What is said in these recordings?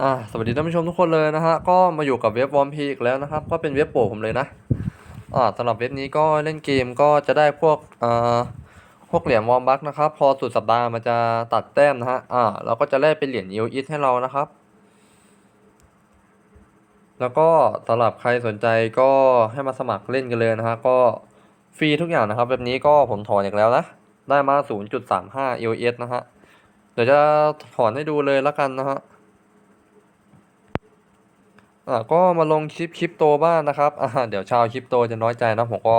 อ่าสวัสดีท่านผู้ชมทุกคนเลยนะฮะ ก็มาอยู่กับเว็บวอมพีอีกแล้วนะครับ ก็เป็นเว็บโปรผมเลยนะ อ่าสำหรับเว็บนี้ก็เล่นเกมก็จะได้พวกอ่าพวกเหรียญวอมบัคนะครับ พอสุดสัปดาห์มันจะตัดแต้มนะฮะ อ่า เราก็จะได้เป็นเหรียญยูอิทให้เรานะครับ แล้วก็สำหรับใครสนใจก็ให้มาสมัครเล่นกันเลยนะฮะ ก็ฟรีทุกอย่างนะครับเว็บนี้ก็ผมถอนอีกแล้วนะ ได้มา 0.35 EOS นะฮะ เดี๋ยวจะถอนให้ดูเลยแล้วกันนะฮะ อ่าก็มาลงคลิปคลิปโตบ้างนะครับอ่าเดี๋ยวชาวคลิปโตจะน้อยใจนะผมก็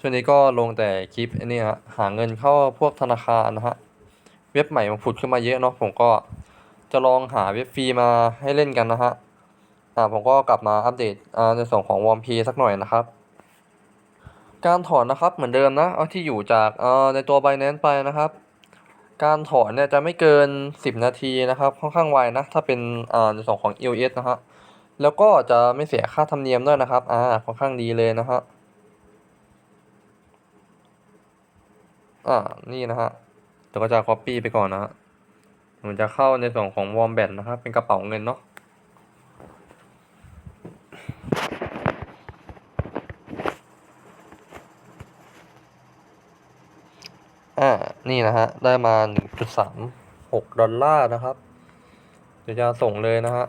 ช่วงนี้ก็ลงแต่คลิปนี่ฮะหาเงินเข้าพวกธนาคารนะฮะเว็บใหม่มันผุดขึ้นมาเยอะเนาะผมก็จะลองหาเว็บฟรีมาให้เล่นกันนะฮะอ่าผมก็กลับมาอัปเดตอ่าในส่วนของวอมพีสักหน่อยนะครับ การถอนนะครับเหมือนเดิมนะเอาที่อยู่จากอ่อในตัว Binance ไปนะครับการถอนเนี่ยจะไม่เกิน 10 นาทีนะครับค่อนข้างไวนะถ้าเป็นอ่าในส่วนของ EOS นะฮะ แล้วก็จะไม่เสียค่าธรรมเนียมด้วยนะครับ อ่า ค่อนข้างดีเลยนะฮะ อ่า นี่นะฮะเดี๋ยวก็จะ copy ไปก่อนนะฮะผมจะเข้าในส่วนของ warm b a n นะครับ เป็นกระเป๋าเงินเนาะอ่า นี่นะฮะ ได้มา 1.36 ดอลลาร์นะครับ เดี๋ยวจะส่งเลยนะฮะ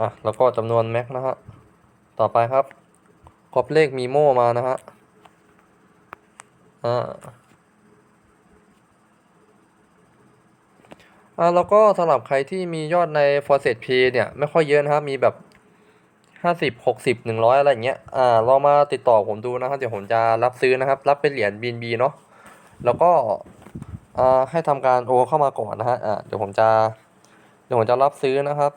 อะแล้วก็จำนวนแม็กนะฮะ ต่อไปครับกรอบเลขมีโมมานะฮะ อ่า อ่าแล้วก็สำหรับใครที่มียอดใน f o r s e t Pay เนี่ย ไม่ค่อยเยอะนะครับ มีแบบห้าสิบหกสิบหนึ่งร้อยอะไรอย่างเงี้ย อ่าลองมาติดต่อผมดูนะครับ เดี๋ยวผมจะรับซื้อนะครับ รับเป็นเหรียญ BNB เนาะ แล้วก็อ่าให้ทำการโอเข้ามาก่อนนะฮะ อ่าเดี๋ยวผมจะ เดี๋ยวผมจะรับซื้อนะครับ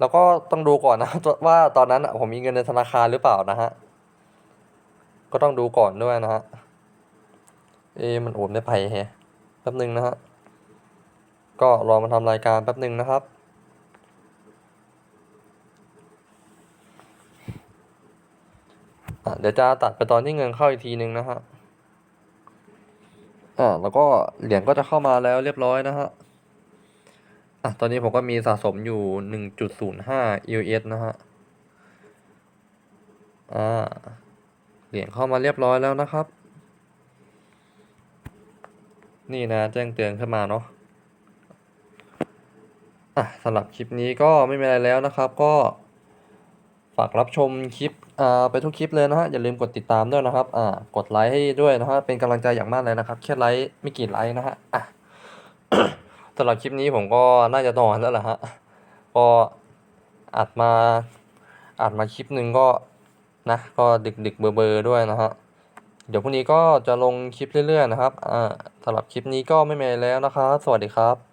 แล้วก็ต้องดูก่อนนะว่าตอนนั้นอะผมมีเงินในธนาคารหรือเปล่านะฮะ ก็ต้องดูก่อนด้วยนะฮะ เอะมันโอนไม่ไปแฮะแป๊บหนึ่งนะฮะ ก็รอมาทำรายการแป๊บหนึ่งนะครับอะเดี๋ยวจะตัดไปตอนที่เงินเข้าอีกทีหนึ่งนะฮะ อ่า แล้วก็เหรียญก็จะเข้ามาแล้วเรียบร้อยนะฮะ อะตอนนี้ผมก็มีสะสมอยู่1.05 EOS นะฮะ อ่า เหรียญเข้ามาเรียบร้อยแล้วนะครับ นี่นะแจ้งเตือนขึ้นมาเนาะ อะสำหรับคลิปนี้ก็ไม่มีอะไรแล้วนะครับ ก็ฝากรับชมคลิปอ่าไปทุกคลิปเลยนะฮะ อย่าลืมกดติดตามด้วยนะครับ อ่ากดไลค์ให้ด้วยนะฮะ เป็นกำลังใจอย่างมากเลยนะครับ แค่ไลค์ไม่กี่ไลค์นะฮะ อะ สำหรับคลิปนี้ผมก็น่าจะนอนแล้วล่ะฮะก็อัดมาอัดมาคลิปหนึ่งก็นะก็ดึกดึกเบอร์เบอร์ด้วยนะฮะเดี๋ยวพรุ่งนี้ก็จะลงคลิปเรื่อยๆนะครับอ่าสำหรับคลิปนี้ก็ไม่มีแล้วนะครับ สวัสดีครับ